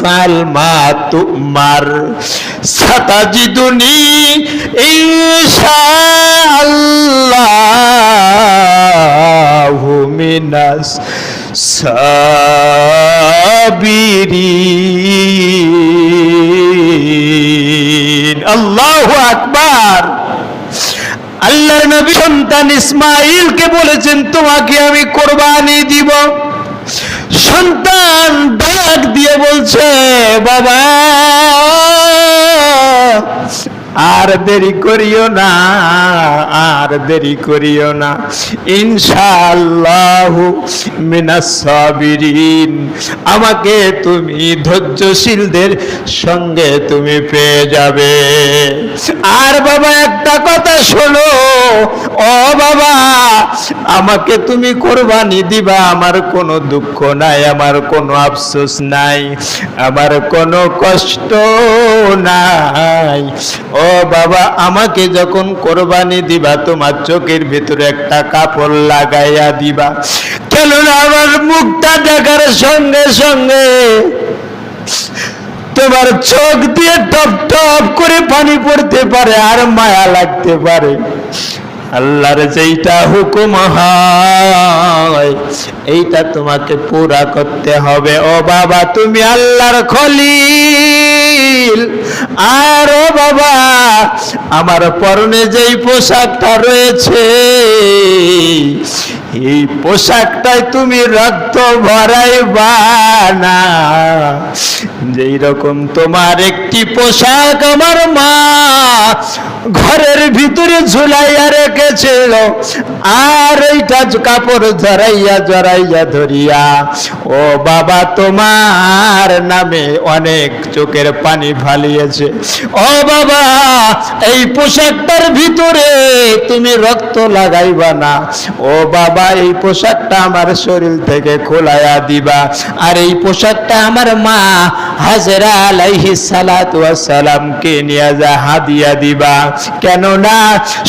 ফাল মা তুমার সাতাজিদুনি ইনশাআল্লাহ মিনাস সাবিরিন। আল্লাহ আকবার। আল্লাহর নবী সন্তান ইসমাঈলকে বলেছেন, তোমাকে আমি কোরবানি দিব। সন্তান ডাক দিয়ে বলছে, বাবা, আর দেরি করিও না, আর দেরি করিও না। ইনশাআল্লাহ মিনাস সাবিরিন। আমাকে তুমি ধৈর্যশীলদের সঙ্গে তুমি পেয়ে যাবে। আর বাবা, একটা কথা শোনো ও বাবা, আমাকে তুমি কোরবানি দিবা, আমার কোনো দুঃখ নাই, আমার কোনো আফসোস নাই, আমার কোনো কষ্ট নাই। ও বাবা, আমাকে যখন কোরবানি দিবা, তোমার চোখের ভিতরে একটা কাপড় লাগাইয়া দিবা। কেননা আমার মুখটা দেখার সঙ্গে সঙ্গে তোমার চোখ দিয়ে টপ টপ করে পানি পড়তে পারে, আর মায়া লাগতে পারে। আল্লাহর যেইটা হুকুম হয়, এইটা তোমাকে পুরা করতে হবে। ও বাবা, তুমি আল্লাহর খলিল। আর ও বাবা, আমার পরনে যেই পোশাকটা রয়েছে, এই পোশাকটায় তুমি রক্ত ভরাইবা না। যেই রকম তোমার একটি পোশাক আমার মা ঘরের ভিতরে ঝুলাইয়া রেখেছিল, আর এইটা কাপড় জড়াইয়া জড়াইয়া ধরিয়া। ও বাবা, তোমার নামে অনেক চোখের পানি ফালিয়েছে। ও বাবা, এই পোশাকটার ভিতরে তুমি রক্ত লাগাইবা না। ও বাবা, এই পোশাকটা আমার শরীর থেকে খোলাইয়া দিবা। আর এই পোশাকটা আমার মা হাজরা আলাইহি সালাতু সালামকে নিয়ে যা হাদিয়া দিবা। কেননা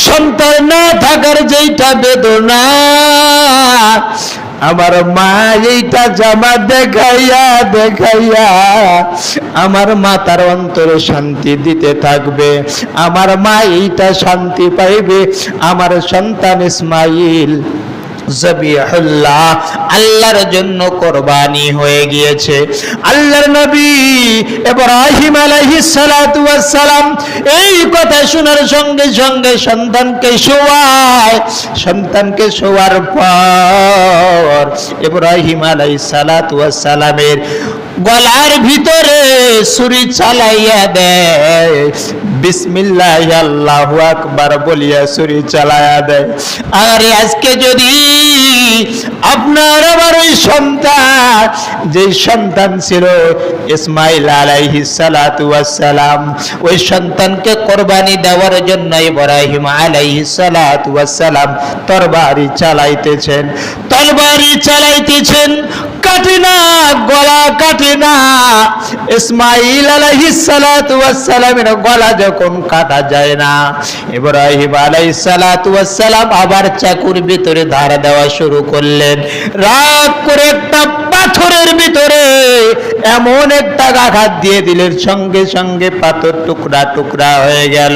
সন্তান না থাকার যেইটা বেদনা, আমার মা এইটা জামা দেখাইয়া দেখাইয়া আমার মা তার অন্তরে শান্তি দিতে থাকবে। আমার মা এইটা শান্তি পাইবে। আমার সন্তান ইসমাইল জবিহুল্লাহ, আল্লাহর জন্য কোরবানি হয়ে গিয়েছে। আল্লাহর নবী ইব্রাহিম আলাইহিস সালাতু সালাম এই কথা শোনার সঙ্গে সঙ্গে সন্তানকে শোয়ায়। সন্তানকে শোয়ার পর ইব্রাহিম আলাইহিস সালাতু সালামের গলার ভিতরে ছুরি চালাইয়া দেয়। বিসমিল্লাহ আল্লাহু আকবার বলিয়া ছুরি চালাইয়া দেয় আরে আজকে যদি আপনার আমার ওই সন্তান যে সন্তান ছিল ইসমাইল আলাইহি সালাতু সালাম ওই সন্তানকে কোরবানি দেওয়ার জন্য ইব্রাহিম আলাইহি সালাতু সালাম তরবারি চালাইতেছেন। তরবারি চালাইতেছেন কাটে না গলা কাটে না ইসমাইল আলাইহিস সালাতু ওয়াস সালামের গলা যখন কাটা যায় না, ইব্রাহিম আলাইহিস সালাতু ওয়াস সালাম আবার চাকুর ভিতরে ধার দেওয়া শুরু করলেন। রাগ করে একটা পাথরের ভিতরে এমন একটা আঘাত দিয়ে দিলেন, সঙ্গে সঙ্গে পাথর টুকরা টুকরা হয়ে গেল।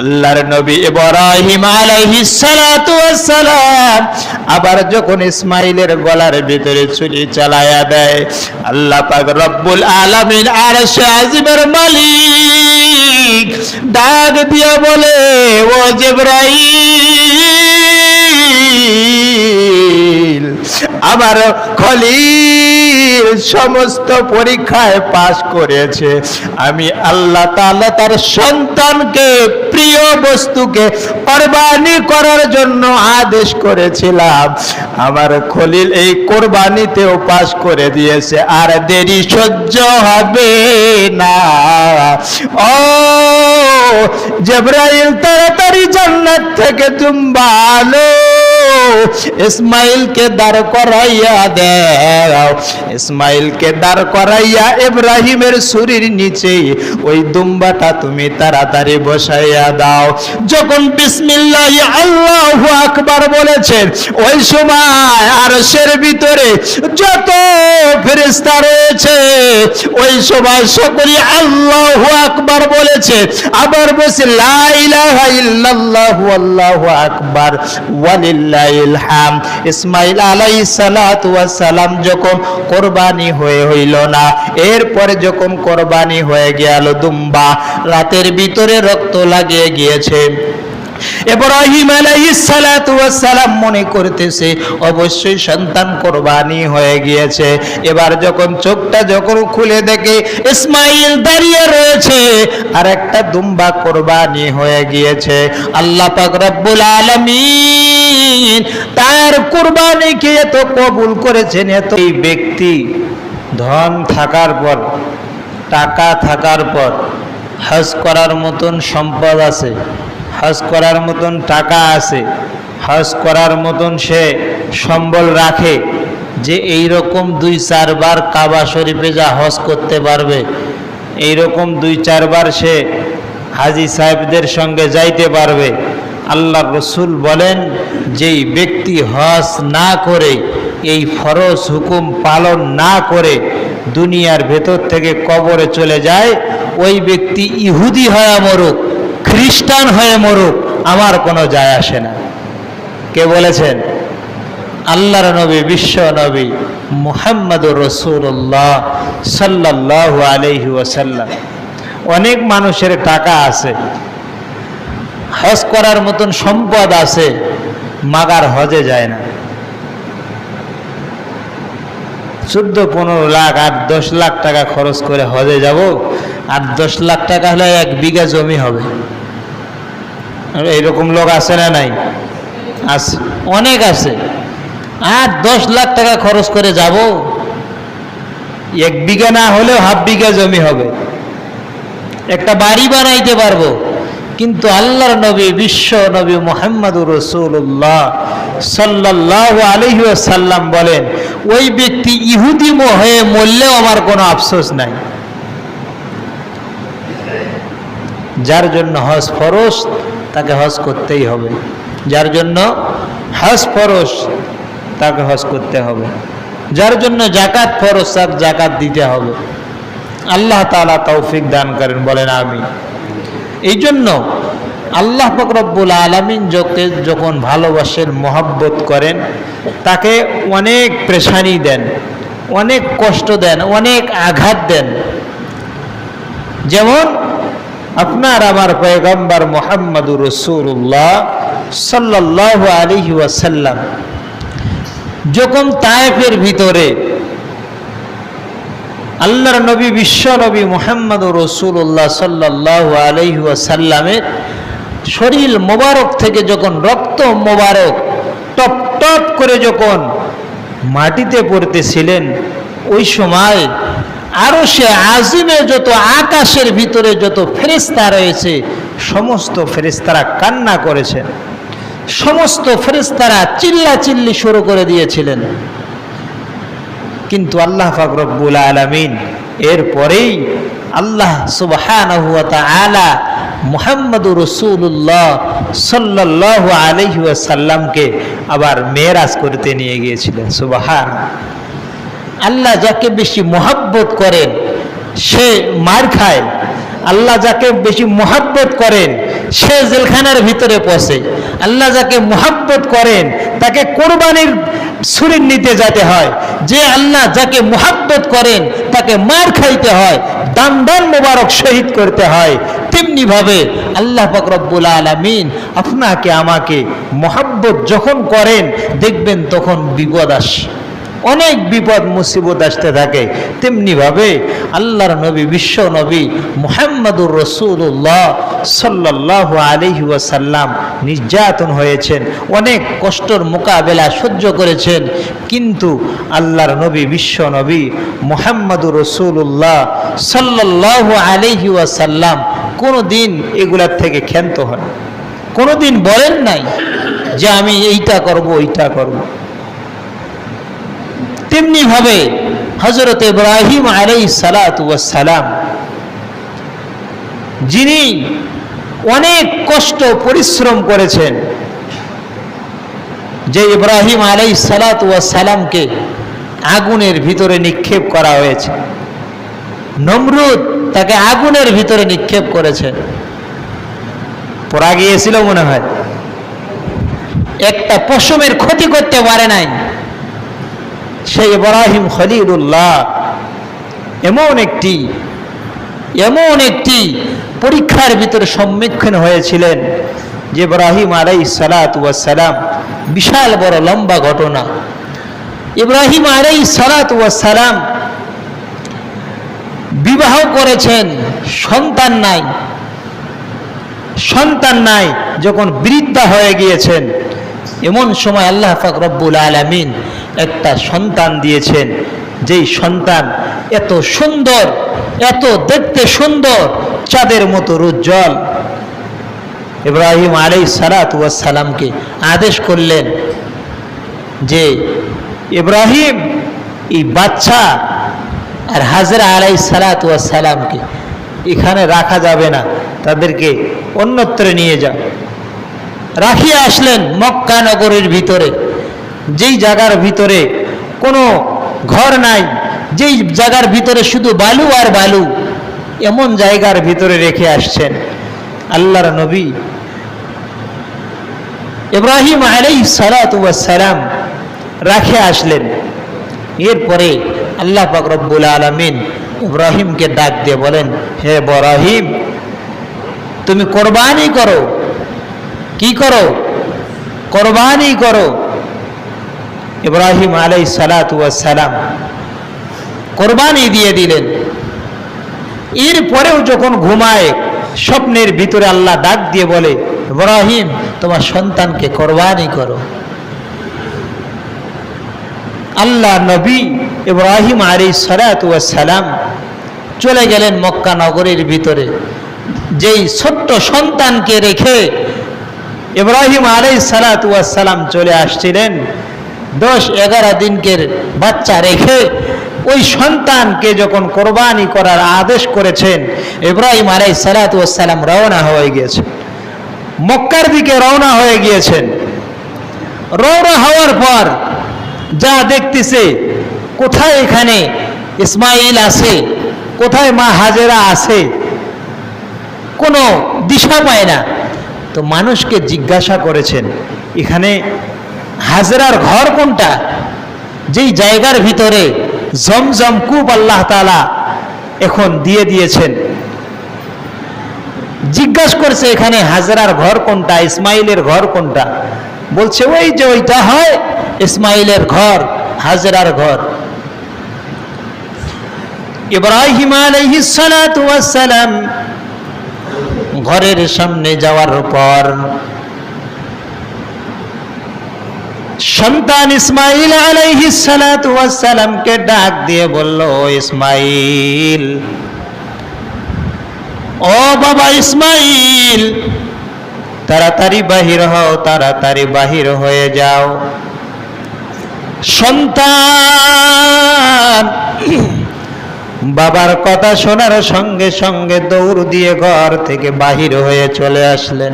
আল্লাহর নবী ইব্রাহিম আলাইহিস সালাতু সালাম আবার যখন ইসমাইলের গলার ভিতরে ছুরি চালায়া দেয়, আল্লাহ পাক রব্বুল আলামিন আরশে আজিমের মালিক ডাক দিয়া বলে, ও জিব্রাইল আমার খলিল সমস্ত পরীক্ষায় পাশ করেছে। আমি আল্লাহ তাআলা তার সন্তানকে, প্রিয় বস্তুকে কোরবানি করার জন্য আদেশ করেছিলাম। আমার খলিল এই কোরবানিতেও পাশ করে দিয়েছে। আর দেরি সহ্য হবে না। ও জেব্রাইল, তাড়াতাড়ি জান্নাত থেকে তুমি ভালো ইসমাইলকে দাঁড় করাইয়া দাও। ইসমাইলকে দাঁড় করাইয়া ইব্রাহিমের শরীর নিচে ওই দুম্বাটা তুমি তাড়াতাড়ি বসাইয়া দাও। যখন বিসমিল্লাহ আল্লাহু আকবার বলেছেন ওই সময় আরশের ভিতরে যত ফেরেশতা রয়েছে, ওই সময় সকলে আল্লাহু আকবার বলেছে, আবার বলছে, লা ইলাহা ইল্লাল্লাহু, আল্লাহু আকবার ওয়ালিল্লাহিল হাম। ইসমাইল আলাই সালাম যখন কোরবানি হয়ে হইল না, এরপরে যখন কোরবানি হয়ে গেল দুম্বা, রাতের ভিতরে রক্ত লাগিয়ে গিয়েছে। ওয়াস সালাম মনে করতেছে, অবশ্যই সন্তান কোরবানি হয়ে গিয়েছে। এবার যখন চোখটা যখন খুলে দেখে ইসমাইল দাঁড়িয়ে রয়েছে আর একটা দুম্বা কোরবানি হয়ে গিয়েছে। আল্লাহ পাক রব্বুল আলামিন তার কোরবানিকে এত কবুল করেছেন, এত এই ব্যক্তি ধন থাকার পর, টাকা থাকার পর, হজ করার মতন সম্পদ আছে। হজ করার মতন টাকা আছে, হজ করার মতন সে সম্বল রাখে যে এই রকম দুই চারবার কাবা শরীফে যা হজ করতে পারবে এই রকম দুই চারবার সে হাজি সাহেবদের সঙ্গে যাইতে পারবে। আল্লাহ রসুল বলেন, যেই ব্যক্তি হজ না করে, এই ফরজ হুকুম পালন না করে দুনিয়ার ভেতর থেকে কবরে চলে যায়, ওই ব্যক্তি ইহুদি হয়ে মরুক। খ্রিস্টান হয়ে মরুক, আমার কোনো যায় আসে না। কে বলেছেন? আল্লাহর নবী, বিশ্ব নবী, মুহাম্মদুর রসুল্লাহ সাল্লাহ আলহি ওয়াসাল্লাম। অনেক মানুষের টাকা আছে, হজ করার মতন সম্পদ আছে, মাগার হজে যায় না। চোদ্দ, পনেরো লাখ, আট, দশ লাখ টাকা খরচ করে হজে যাব। আর দশ লাখ টাকা হলে এক বিঘা জমি হবে। এইরকম লোক আছে না নাই? আছে। অনেক আছে। আর দশ লাখ টাকা খরচ করে যাব। এক বিঘা না হলেও হাফ বিঘা জমি হবে। একটা বাড়ি বানাইতে পারব। কিন্তু আল্লাহর নবী, বিশ্ব নবী মোহাম্মদুর রসুল্লাহ সাল্লাহ আলহি সাল্লাম বলেন ওই ব্যক্তি ইহুদি হয়ে মরলেও আমার কোনো আফসোস নাই। যার জন্য হজ ফরস তাকে হজ করতেই হবে। যার জন্য হজ ফরস তাকে হজ করতে হবে। যার জন্য জাকাত ফরস তার জাকাত দিতে হবে। আল্লাহ তালা তৌফিক দান করেন, বলেন আমি এই জন্য আল্লাহ ফকরব্বুল আলমিন যোকে যখন ভালোবাসেন মহাব্বত করেন, তাকে অনেক প্রেশানি দেন, অনেক কষ্ট দেন, অনেক আঘাত দেন। যেমন আপনার আমার পয়গম্বর মোহাম্মদুর রসুল্লাহ সাল্লাহ আলহি ওয়াসাল্লাম যখন তায়েফের ভিতরে আল্লাহর নবী, বিশ্ব নবী মোহাম্মদ রসুল্লাহ সাল্লাহ আলহি ওয়াসাল্লামের শরীর মোবারক থেকে যখন রক্ত মোবারক টপ টপ করে যখন মাটিতে পড়তেছিলেন ওই সময় আরও সে আজিমে যত আকাশের ভিতরে যত ফেরিস্তা রয়েছে, সমস্ত ফেরিস্তারা কান্না করেছেন। সমস্ত ফেরিস্তারা চিল্লা চিল্লি শুরু করে দিয়েছিলেন। কিন্তু আল্লাহ ফাকরবুল আলমিন এরপরেই আল্লাহ সুবহানাহু ওয়া তাআলা মুহাম্মদুর রসুল্লাহ সাল্লাহ আলহি সাল্লামকে আবার মেয়েরাজ করতে নিয়ে গিয়েছিলেন, সুবাহান। আল্লাহ যাকে বেশি মোহাব্বত করেন, সে মার খায় আল্লাহ যাকে বেশি মোহাব্বত করেন, সে জেলখানার ভিতরে পৌঁছে। আল্লাহ যাকে মোহাব্বত করেন, তাকে কোরবানির ছুরির নিতে যেতে হয়। যে আল্লাহ যাকে মোহাব্বত করেন, তাকে মার খাইতে হয় দান দান মোবারক শহীদ করতে হয়। তেমনি ভাবে আল্লাহ ফকরব্বুল আলমিন আপনাকে, আমাকে মোহাব্বত যখন করেন, দেখবেন তখন বিপদ আসে। অনেক বিপদ, মুসিবত আসতে থাকে। তেমনিভাবে আল্লাহর নবী, বিশ্ব নবী মোহাম্মদুর রসুল্লাহ সাল্লাহ আলহি ওয়াসাল্লাম নির্যাতন হয়েছেন, অনেক কষ্টর মোকাবেলা সহ্য করেছেন। কিন্তু আল্লাহর নবী, বিশ্ব নবী মোহাম্মদুর রসুল্লাহ সাল্লাহ আলহি ওয়াসাল্লাম কোনো দিন এগুলার থেকে ক্ষান্ত হয় কোনো দিন বলেন নাই যে আমি এইটা করব, ওইটা করব। তেমনি ভাবে হজরত ইব্রাহিম আলাই সালাম, যিনি অনেক কষ্ট, পরিশ্রম করেছেন, যে ইব্রাহিম আলাই সালামকে আগুনের ভিতরে নিক্ষেপ করা হয়েছে। নমরুদ তাকে আগুনের ভিতরে নিক্ষেপ করেছে। পড়া গিয়েছিল মনে হয়। একটা পশমের ক্ষতি করতে পারে নাই। সেই ইব্রাহিম খলিলুল্লাহ। এমন একটি এমন একটি পরীক্ষার ভিতরে সম্মুখীন হয়েছিলেন যে ইব্রাহিম আলাই সালাম। বিশাল বড় লম্বা ঘটনা। ইব্রাহিম আলাই সালাম বিবাহ করেছেন, সন্তান নাই। সন্তান নাই, যখন বৃদ্ধা হয়ে গিয়েছেন। এমন সময় আল্লাহ পাক রব্বুল আলামিন একটা সন্তান দিয়েছেন। যেই সন্তান এত সুন্দর, এত দেখতে সুন্দর, চাঁদের মতো উজ্জ্বল। ইব্রাহিম আলাই সালাতামকে আদেশ করলেন যে, ইব্রাহিম, এই বাচ্চা আর হাজরা আলাই সালাতামকে এখানে রাখা যাবে না। তাদেরকে অন্যত্রে নিয়ে যাও। রাখিয়ে আসলেন মক্কা নগরের ভিতরে। যেই জায়গার ভিতরে কোনো ঘর নাই, যেই জায়গার ভিতরে শুধু বালু আর বালু, এমন জায়গার ভিতরে রেখে আসছেন আল্লাহর নবী। ইব্রাহিম আলাই সালাম রাখে আসলেন। এরপরে আল্লাহ পাক রব্বুল আলমিন ইব্রাহিমকে ডাক দিয়ে বলেন, হে বরাহিম তুমি কোরবানি করো। কি করো? কোরবানি করো। ইব্রাহিম আলাই সালাম কোরবানি দিয়ে দিলেন। এরপরেও যখন ঘুমায়, স্বপ্নের ভিতরে আল্লাহ ডাক দিয়ে বলে, ইব্রাহিম, তোমার সন্তানকে কোরবানি করো। আল্লাহ নবী ইব্রাহিম আলী সালাম চলে গেলেন মক্কা নগরীর ভিতরে। যেই ছোট্ট সন্তানকে রেখে ইব্রাহিম আলাই সালাম চলে আসছিলেন দশ এগারো দিনকের বাচ্চা রেখে ওই সন্তানকে যখন কোরবানি করার আদেশ করেছেন, ইব্রাহিম আলাই সালাম রওনা হয়ে গিয়েছেন। মক্কার দিকে রওনা হয়ে গিয়েছেন। রওনা হওয়ার পর যা দেখতেছে, কোথায় এখানে ইসমাইল আছে, কোথায় মা হাজেরা আছে, কোনো দিশা পায় না। তো মানুষকে জিজ্ঞাসা করেছেন, এখানে হাজরার ঘর কোনটা? যেই জায়গার ভিতরে জমজম কূপ আল্লাহ তালা এখন দিয়ে দিয়েছেন। জিজ্ঞাসা করছে এখানে হাজরার ঘর কোনটা, ইসমাইলের ঘর কোনটা? বলছে, ওই যে ওইটা হয়, ইসমাইলের ঘর, হাজরার ঘর। ইব্রাহিম আলাইহিস সালাতু ওয়াস সালাম ঘরের সামনে যাওয়ার পর সন্তান ইসমাইল আলাইহিস সালাতু ওয়াস সালামকে ডাক দিয়ে বলল, "ও ইসমাইল, ও বাবা ইসমাইল, তাড়াতাড়ি বাহির হও, তাড়াতাড়ি বাহির হয়ে যাও। সন্তান, বাবার কথা শোনার সঙ্গে সঙ্গে দৌড় দিয়ে ঘর থেকে বাহির হয়ে চলে আসলেন।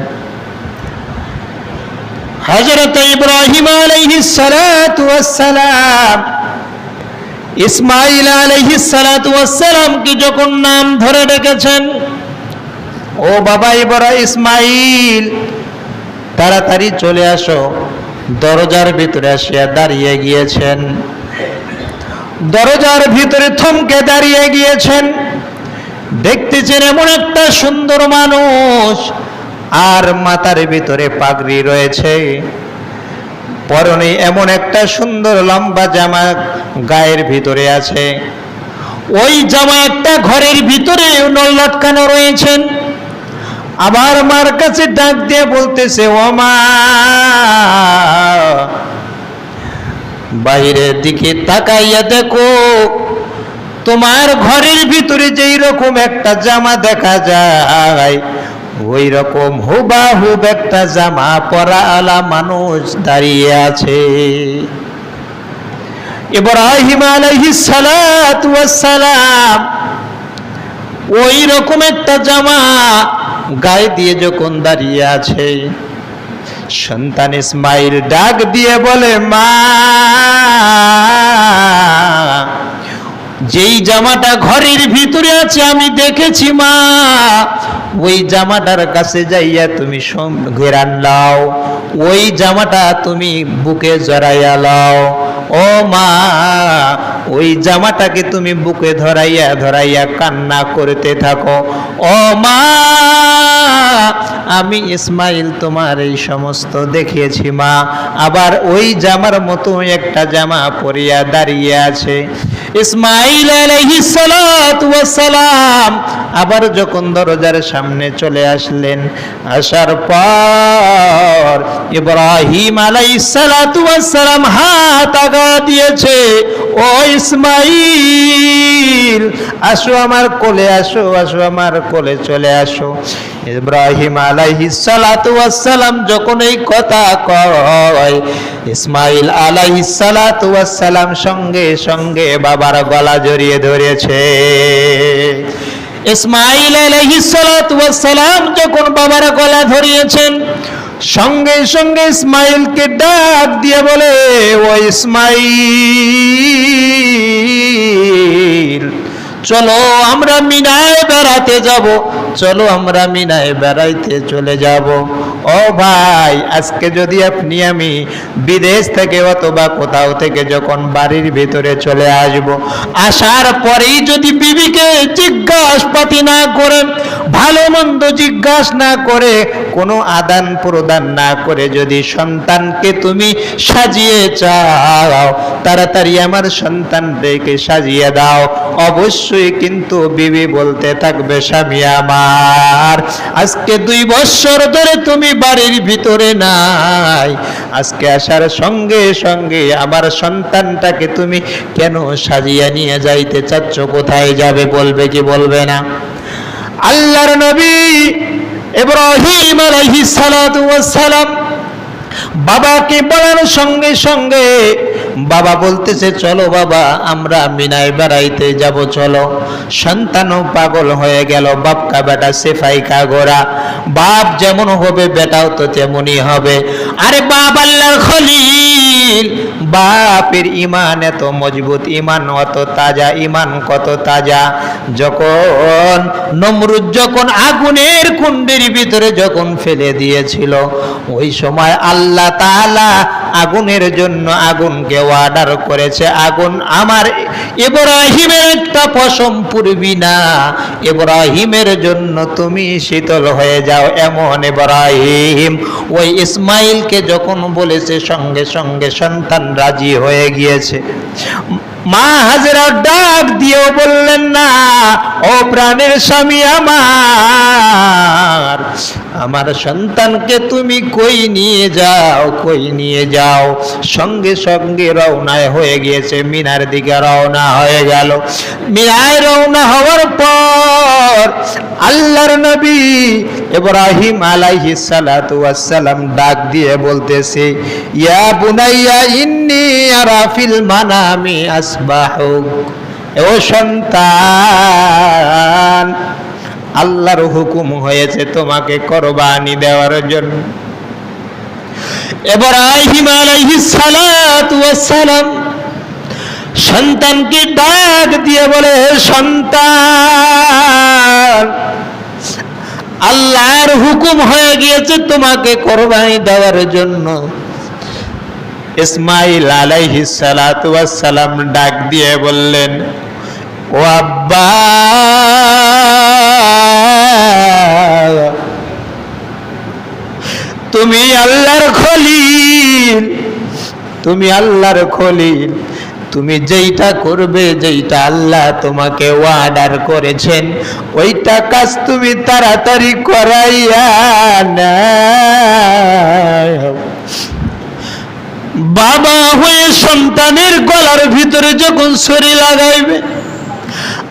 হজরত ইব্রাহিম আলাইহিস সালাতু ওয়াস সালাম ইসমাইল কি যখন নাম ধরে ডেকেছেন, ও বাবা ইবরা ইসমাইল তাড়াতাড়ি চলে আসো। দরজার ভিতরে আসিয়া দাঁড়িয়ে গিয়েছেন। দরজার ভিতরে থমকে দাঁড়িয়ে গিয়েছেন। দেখতেছেন এমন একটা সুন্দর মানুষ আর মাথার ভিতরে পাগড়ি রয়েছে। পরনে এমন একটা সুন্দর লম্বা জামা গায়ের ভিতরে আছে। ওই জামা একটা ঘরের ভিতরে লটকানো রয়েছেন আবার মার কাছে ডাক দিয়ে বলতেছে, ও মা! বাইরের দিকে তাকাইয়া দেখো, তোমার ঘরের ভিতরে যেই রকম একটা জামা দেখা যায়। ওই রকম হুবাহুব একটা জামা পরা আলা মানুষ দাঁড়িয়ে আছে। ইব্রাহিম আলাইহিস সালাতু সালাম ওই রকম একটা জামা গায়ে দিয়ে যখন দাঁড়িয়ে আছে, সন্তান ইসমাইল ডাক দিয়ে বলে, মা যেই জামাটা ঘরের ভিতরে আছে, আমি দেখেছি, মা। ওই জামাটার কাছে যাইয়া তুমি ঘেরান লাও ওই জামাটা তুমি বুকে জড়াইয়া লাও। ও মা, ওই জামাটাকে তুমি বুকে ধরাইয়া ধরাইয়া কান্না করতে থাকো। ও মা, আমি ইসমাইল তোমার এই সমস্ত দেখিয়েছি মা। আবার ওই জামার মতো একটা জামা পরিয়া দাঁড়িয়ে আছে। ইসমাইল সালাম আবার যখন দরজার সামনে চলে আসলেন, আসার পর ইব্রাহিম সালাম হাত আগা দিয়েছে, ও ইসমাইল, আসো আমার কোলে, আসো আসো আমার কোলে চলে আসো। ইব্রাহিম সালাম যখন এই কথা কয়, ইসমাইল সালাম সঙ্গে সঙ্গে বাবার গলা জড়িয়ে ধরেছে। ইসমাইল সালাম যখন বাবার গলা ধরিয়েছেন? সঙ্গে সঙ্গে ইসমাইলকে ডাক দিয়ে বলে ও ইসমাইল চলো আমরা মিনায় বেড়াতে যাব। চলো আমরা মিনায় বেড়াইতে চলে যাব। ও ভাই, আজকে যদি আপনি আমি বিদেশ থেকে অথবা কোথাও থেকে যখন বাড়ির ভিতরে চলে আসব, আসার পরেই যদি বিবিকে জিজ্ঞাসপাতি না করে, ভালো মন্দ জিজ্ঞাস না করে, কোনো আদান প্রদান না করে যদি সন্তানকে তুমি সাজিয়ে চাও, তাড়াতাড়ি আমার সন্তান রেখে সাজিয়ে দাও। অবশ্যই কিন্তু বিবি বলতে থাকবে, স্বামী আমার। আজকে দুই বছর ধরে তুমি বাড়ির ভিতরে নাই। আজকে আসার সঙ্গে সঙ্গে আমার সন্তানটাকে তুমি কেন সাজিয়ে নিয়ে যাইতে চাচ্ছ? কোথায় যাবে বলবে কি বলবে না? আল্লাহর নবী ইব্রাহিম আলাইহিস সালাম বাবাকে বলার সঙ্গে সঙ্গে বাবা বলতেছে, চলো বাবা, আমরা মিনায় বেড়াইতে যাব, চলো। সন্তানও পাগল হয়ে গেল, বাপকা বেটা সেফাই কাগোরা বাপ যেমন হবে, বেটাও তো তেমনই হবে। আরে বাপ আল্লাহর খলিল, বাপের ইমান এত মজবুত ইমান অত তাজা ইমান কত তাজা। যখন নমরুদ যখন আগুনের কুণ্ডের ভিতরে যখন ফেলে দিয়েছিল, ওই সময় আল্লাহ তাআলা আগুনের জন্য আগুনকে অর্ডার করেছে, আগুন আমার ইব্রাহিমের একটা পশম পুরবি না। ইব্রাহিমের জন্য তুমি শীতল হয়ে যাও, এমন ইব্রাহিম। ওই ইসমাইলকে যখন বলেছে, সঙ্গে সঙ্গে সন্তান রাজি হয়ে গিয়েছে। মা হাজরা ডাক দিয়েও বললেন, না, ও প্রাণের স্বামী আমার। আমার সন্তানকে তুমি কই নিয়ে যাও, কই নিয়ে যাও? সঙ্গে সঙ্গে রওনায় হয়ে গিয়েছে, মিনার দিকে রওনা হয়ে গেল। মিনায় রওনা হওয়ার পর আল্লাহর নবী ইব্রাহিম আলাইহিস সালাতু ওয়াস সালাম ডাক দিয়ে বলতেছে, ইয়া বুনাইয়া, ইন্নী আরা ফিল মানামি আসবাহুক। ও সন্তান আল্লাহর হুকুম হয়েছে তোমাকে কোরবানি দেওয়ার জন্য। এবার ইব্রাহিম আলাইহিস সালাতু সালাম সন্তানকে ডাক দিয়ে বলে, সন্তান, আল্লাহর হুকুম হয়ে গিয়েছে তোমাকে কোরবানি দেওয়ার জন্য। ইসমাইল আলাইহিস সালাম ডাক দিয়ে বললেন ও আব্বা তুমি আল্লাহর খলিল, তুমি আল্লাহর খলিল তুমি যেইটা করবে, যেইটা আল্লাহ তোমাকে ওয়ার্ডার করেছেন, ওইটা কাজ তুমি তাড়াতাড়ি করাইয়া নাও। বাবা হয়ে সন্তানের গলার ভিতরে যখন ছড়ি লাগাইবে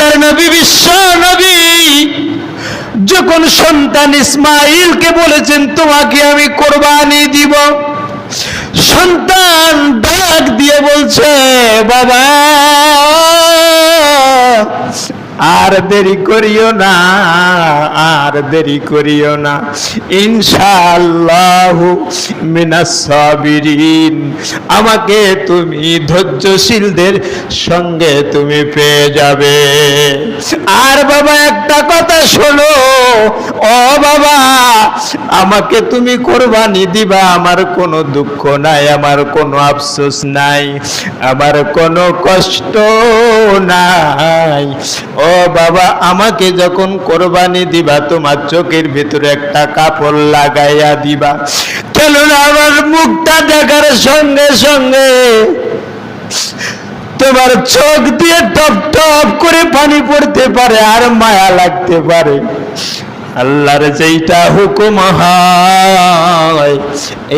আল্লাহর নবী, বিশ্ব নবী। যখন সন্তান ইসমাইলকে বলেছেন, তোমাকে আমি কোরবানি দিব। সন্তান ডাক দিয়ে বলছে, বাবা আর দেরি করিও না, আর দেরি করিও না। ইনশাআল্লাহ মিনাস সাবিরিন। আমাকে তুমি ধৈর্যশীলদের সঙ্গে তুমি পেয়ে যাবে। আর বাবা, একটা কথা শোনো। ও বাবা, আমাকে তুমি কোরবানি দিবা, আমার কোনো দুঃখ নাই, আমার কোনো আফসোস নাই, আমার কোনো কষ্ট নাই। ও বাবা, আমাকে যখন কোরবানি দিবা, তোমার চোখের ভিতরে একটা কাপড় লাগাইয়া দিবা। কেননা আমার মুখটা দেখার সঙ্গে সঙ্গে তোমার চোখ দিয়ে টপ টপ করে পানি পড়তে পারে আর মায়া লাগতে পারে। আল্লাহর যেইটা হুকুম হয়,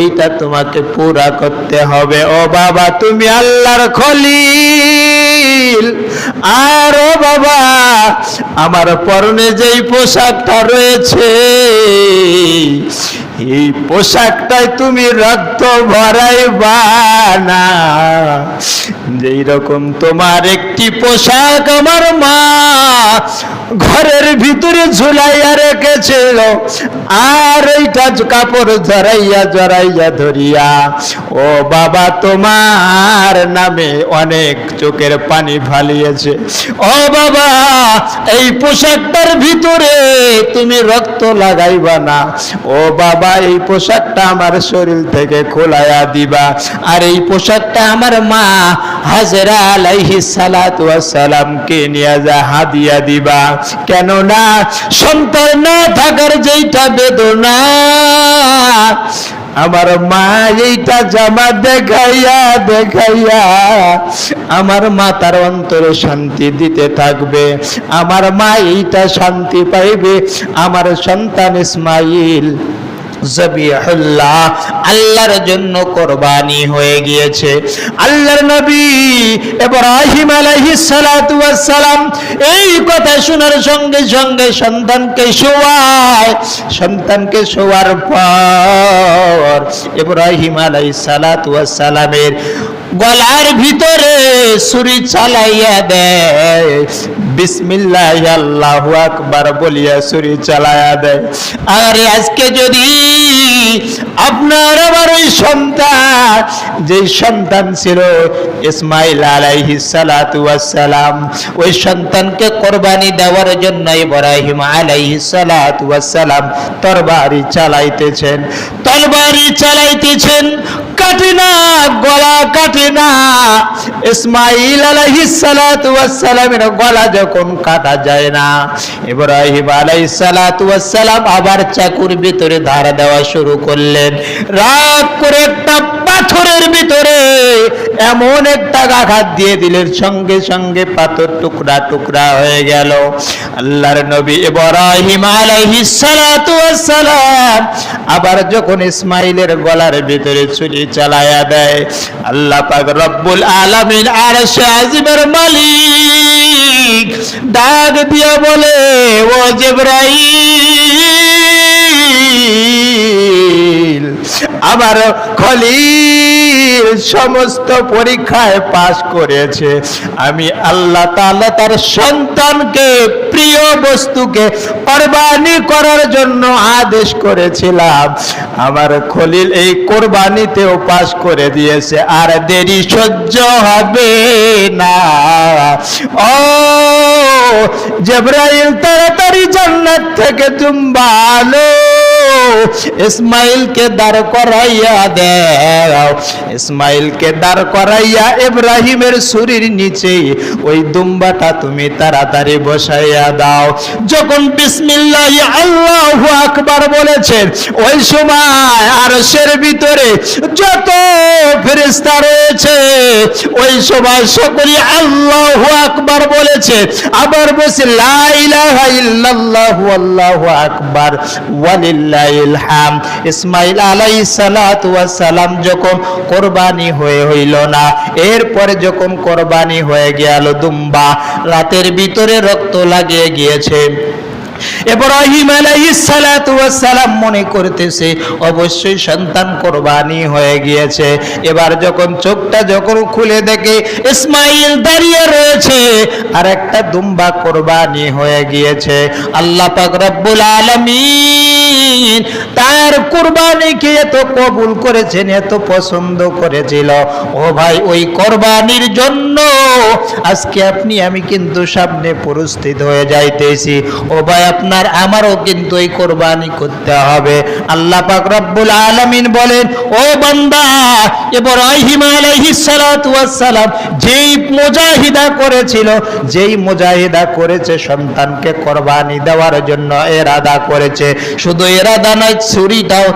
এইটা তোমাকে পুরা করতে হবে। ও বাবা, তুমি আল্লাহর খলিল। আর ও বাবা, আমার পরনে যেই পোশাকটা রয়েছে এই পোশাকটায় তুমি রক্ত ভরাইবা না। যেই রকম তোমার একটি পোশাক আমার মা ঘরের ভিতরে ঝুলাইয়া রেখেছিল, আর এইটা কাপড় জড়াইয়া জড়াইয়া ধরিয়া। ও বাবা, তোমার নামে অনেক চোখের পানি ফালিয়েছে। ও বাবা, এই পোশাকটার ভিতরে তুমি রক্ত লাগাইবা না। ও বাবা এই পোশাকটা আমার শরীর থেকে খোলাইয়া দিবা। আর এই পোশাকটা আমার মা হাজরা আলাইহি সালাতু সালামকে নিয়ে যা হাদিয়া দিবা। কেননা সন্তান না থাকার যেইটা বেদনা, আমার মা এইটা জামা দেখাইয়া দেখাইয়া আমার মাতার অন্তরে শান্তি দিতে থাকবে। আমার মা এইটা শান্তি পাইবে। আমার সন্তান ইসমাইল জবিহুল্লাহ, আল্লাহর জন্য কোরবানি হয়ে গিয়েছে। আল্লাহর নবী ইব্রাহিম আলাইহিস সালাতু সালাম এই কথা শোনার সঙ্গে সঙ্গে সন্তানকে শোয়ায়। সন্তানকে শোয়ার পর ইব্রাহিম আলাইহিস সালাতু ওয়াস সালামের গলার ভিতরে ছুরি চালাইয়া দেয়। বিসমিল্লাহ, আল্লাহু আকবার বলিয়া ছুরি চালাইয়া দেয়। আর আজকে যদি আপনার, আমার ওই সন্তান যে সন্তান ছিল ইসমাইল আলাইহি সালাতু সালাম ওই সন্তানকে কোরবানি দেওয়ার জন্য ইব্রাহিম আলাইহি সালাতু সালাম তরবারি চালাইতেছেন। তরবারি চালাইতেছেন কাটে না গলা কাটে না ইসমাইল আলাইসালামের গলা যখন কাটা যায় না, ইব্রাহিম আলাইহিস সালাতু ওয়াস সালাম আবার চাকুর ভিতরে ধারা দেওয়া শুরু করলেন। রাগ করে একটা পাথরের ভিতরে এমন একটা আঘাত দিয়ে দিলেন, সঙ্গে সঙ্গে পাথর টুকরা টুকরা হয়ে গেল। আল্লাহর নবী ইব্রাহিম সালাম আবার যখন ইসমাইলের গলার ভিতরে ছুরি চালায়া দেয়, আল্লাহ পাক রব্বুল আলামিন আরশে আজিমের মালিক ডাক দিয়া বলে, ও জিব্রাইল আমার খলিল সমস্ত পরীক্ষায় পাশ করেছে। আমি আল্লাহ তাআলা তার সন্তানকে, প্রিয় বস্তুকে কোরবানি করার জন্য আদেশ করেছিলাম। আমার খলিল এই কোরবানিতেও পাশ করে দিয়েছে। আর দেরি সহ্য হবে না। ও জেব্রাইল, তাড়াতাড়ি জান্নাত থেকে তুমি ভালো ইসমাইলকে দাঁড় করাইয়া দাও। ইসমাইলকে দাঁড় করাইয়া ইব্রাহিমের শরীর নিচে ওই দুম্বাটা তুমি তাড়াতাড়ি বসাইয়া দাও। যখন বিসমিল্লাহ আল্লাহু আকবার বলেছেন ওই সময় আরশের ভিতরে যত ফেরেশতা রয়েছে, ওই সময় সকলে আল্লাহু আকবার বলেছে, আবার বসে লা ইলাহা ইল্লাল্লাহু আল্লাহু আকবার ওয়ালিল্লাহিল হাম ইসমাইল আলাই সালাম যখন কোরবানি হয়ে হইল না, এরপরে যখন কোরবানি হয়ে গেল দুম্বা, রাতের ভিতরে রক্ত লাগিয়ে গিয়েছে। ওয়াস সালাম মনে করতেছে, অবশ্যই সন্তান কোরবানি হয়ে গিয়েছে। এবার যখন চোখটা যখন খুলে দেখে ইসমাইল দাঁড়িয়ে রয়েছে আর একটা দুম্বা কোরবানি হয়ে গিয়েছে। আল্লাহ পাক রব্বুল আলামিন তার কোরবানিকে এত কবুল করেছেন, এত পছন্দ করেছিল? ও ভাই, ওই কোরবানির জন্য আজকে আপনি, আমি কিন্তু সামনে উপস্থিত হয়ে যাইতেছি। ও ভাই, আপনার আমারও কিন্তু এই কোরবানি করতে হবে। আল্লাহ পাক রব্বুল আলামিন বলেন, ও বান্দা, ইব্রাহিম আলাইহিস সালাতু ওয়াস সালাম যেই মুজাহিদা করেছিল, যেই মুজাহিদা করেছে সন্তানকে কোরবানি দেওয়ার জন্য এরাদা করেছে। শুধু এরাদা নয় ছুরিটাও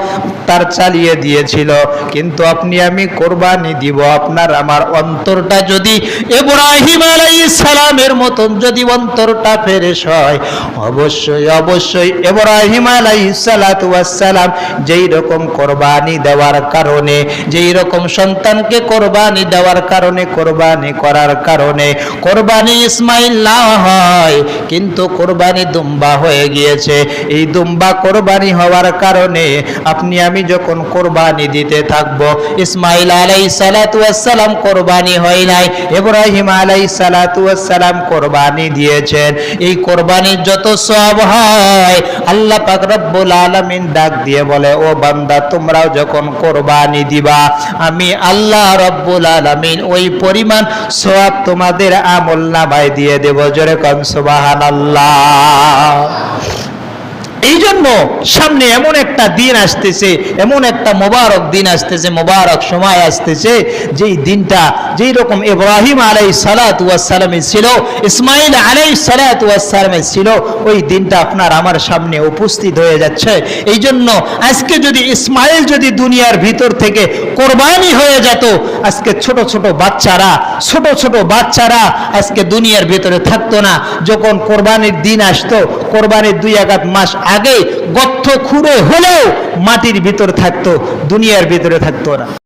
তার চালিয়ে দিয়েছিল। কিন্তু আপনি, আমি কোরবানি দিব। আপনার, আমার অন্তরটা যদি ইব্রাহিম আলাইহিস সালামের মতন যদি অন্তরটা ফেরেশ হয়, অবশ্যই অবশ্যই ইব্রাহিম আলাইহিস সালাতু সালাম যেই রকম কোরবানি দেওয়ার কারণে, যেই রকম সন্তানকে কোরবানি দেওয়ার কারণে, কোরবানি করার কারণে কোরবানি ইসমাইল না হয়, কিন্তু কোরবানি দুম্বা হয়ে গিয়েছে। এই দুম্বা কোরবানি হওয়ার কারণে আপনি, আমি যখন কোরবানি দিতে থাকব, ইসমাইল আলাই সালাম কোরবানি হয় নাই, ইব্রাহিম আলাই সালাম কোরবানি দিয়েছেন। এই কোরবানির যত সব হয়, আল্লাহ পাক আলামিন ডাক দিয়ে বলে, ও বান্দা, তোমরাও যখন কোরবানি দিবা, আমি আল্লাহ রব্বুল আলামিন ওই পরিমাণ সব তোমাদের আমল নামায় দিয়ে দেব। জোরে কম সুবহানাল্লাহ। এই জন্য সামনে এমন একটা দিন আসতেছে, এমন একটা মোবারক দিন আসতেছে, মোবারক সময় আসতেছে, যেই দিনটা, যেই রকম ইব্রাহিম আলাই সালাত সালামে ছিল, ইসমাইল আলাই সালাত সালামে ছিল, ওই দিনটা আপনার আমার সামনে উপস্থিত হয়ে যাচ্ছে। এই জন্য আজকে যদি ইসমাইল যদি দুনিয়ার ভিতর থেকে কোরবানি হয়ে যেত, আজকে ছোট ছোট বাচ্চারা, ছোট ছোট বাচ্চারা আজকে দুনিয়ার ভিতরে থাকতো না। যখন কোরবানির দিন আসতো, কোরবানির দুই আঘাত মাস আগে গর্ত খুঁড়ে হলেও মাটির ভিতরে থাকতো দুনিয়ার ভিতরে থাকতো না।